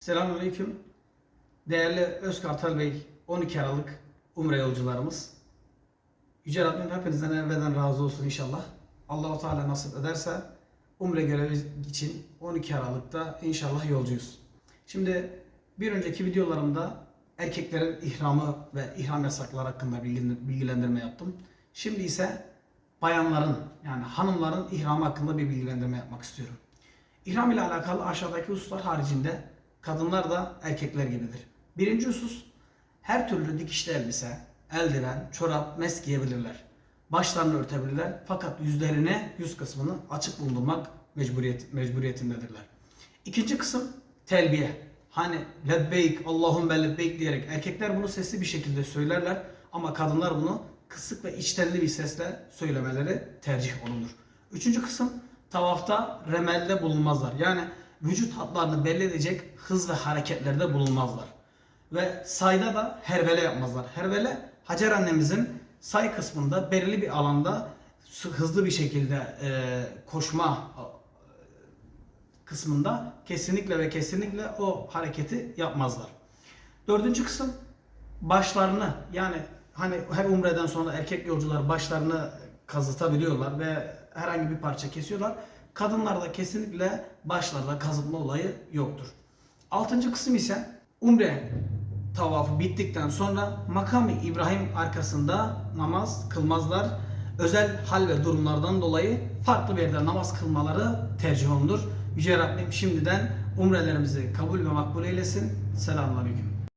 Selamünaleyküm. Değerli Özkartal Bey, 12 Aralık Umre yolcularımız. Yüce Rabbim hepinizden evveden razı olsun inşallah. Allahu Teala nasip ederse Umre görevi için 12 Aralık'ta inşallah yolcuyuz. Şimdi bir önceki videolarımda erkeklerin ihramı ve ihram yasakları hakkında bilgi- bilgilendirme yaptım. Şimdi ise bayanların yani hanımların ihramı hakkında bir bilgilendirme yapmak istiyorum. İhram ile alakalı aşağıdaki hususlar haricinde kadınlar da erkekler gibidir. Birinci husus her türlü dikişli elbise, eldiven, çorap, mes giyebilirler. Başlarını örtebilirler fakat yüzlerine, yüz kısmını açık bulundurmak mecburiyet, mecburiyetindedirler. İkinci kısım telbiye. Hani lebbeyk, Allahümme lebbeyk diyerek erkekler bunu sesli bir şekilde söylerler ama kadınlar bunu kısık ve içtenli bir sesle söylemeleri tercih olunur. Üçüncü kısım tavafta remelde bulunmazlar. Yani vücut hatlarını belli edecek hız ve hareketlerde bulunmazlar. Ve sayda da hervele yapmazlar. Hervele Hacer annemizin say kısmında belirli bir alanda hızlı bir şekilde e, koşma e, kısmında kesinlikle ve kesinlikle o hareketi yapmazlar. Dördüncü kısım başlarını yani hani her umreden sonra erkek yolcular başlarını kazıtabiliyorlar ve herhangi bir parça kesiyorlar. Kadınlarda kesinlikle başlarda kazıtma olayı yoktur. Altıncı kısım ise umre tavafı bittikten sonra makamı İbrahim arkasında namaz kılmazlar. Özel hal ve durumlardan dolayı farklı bir yerde namaz kılmaları tercih olunur. Yüce Rabbim şimdiden umrelerimizi kabul ve makbul eylesin. Selamun Aleyküm.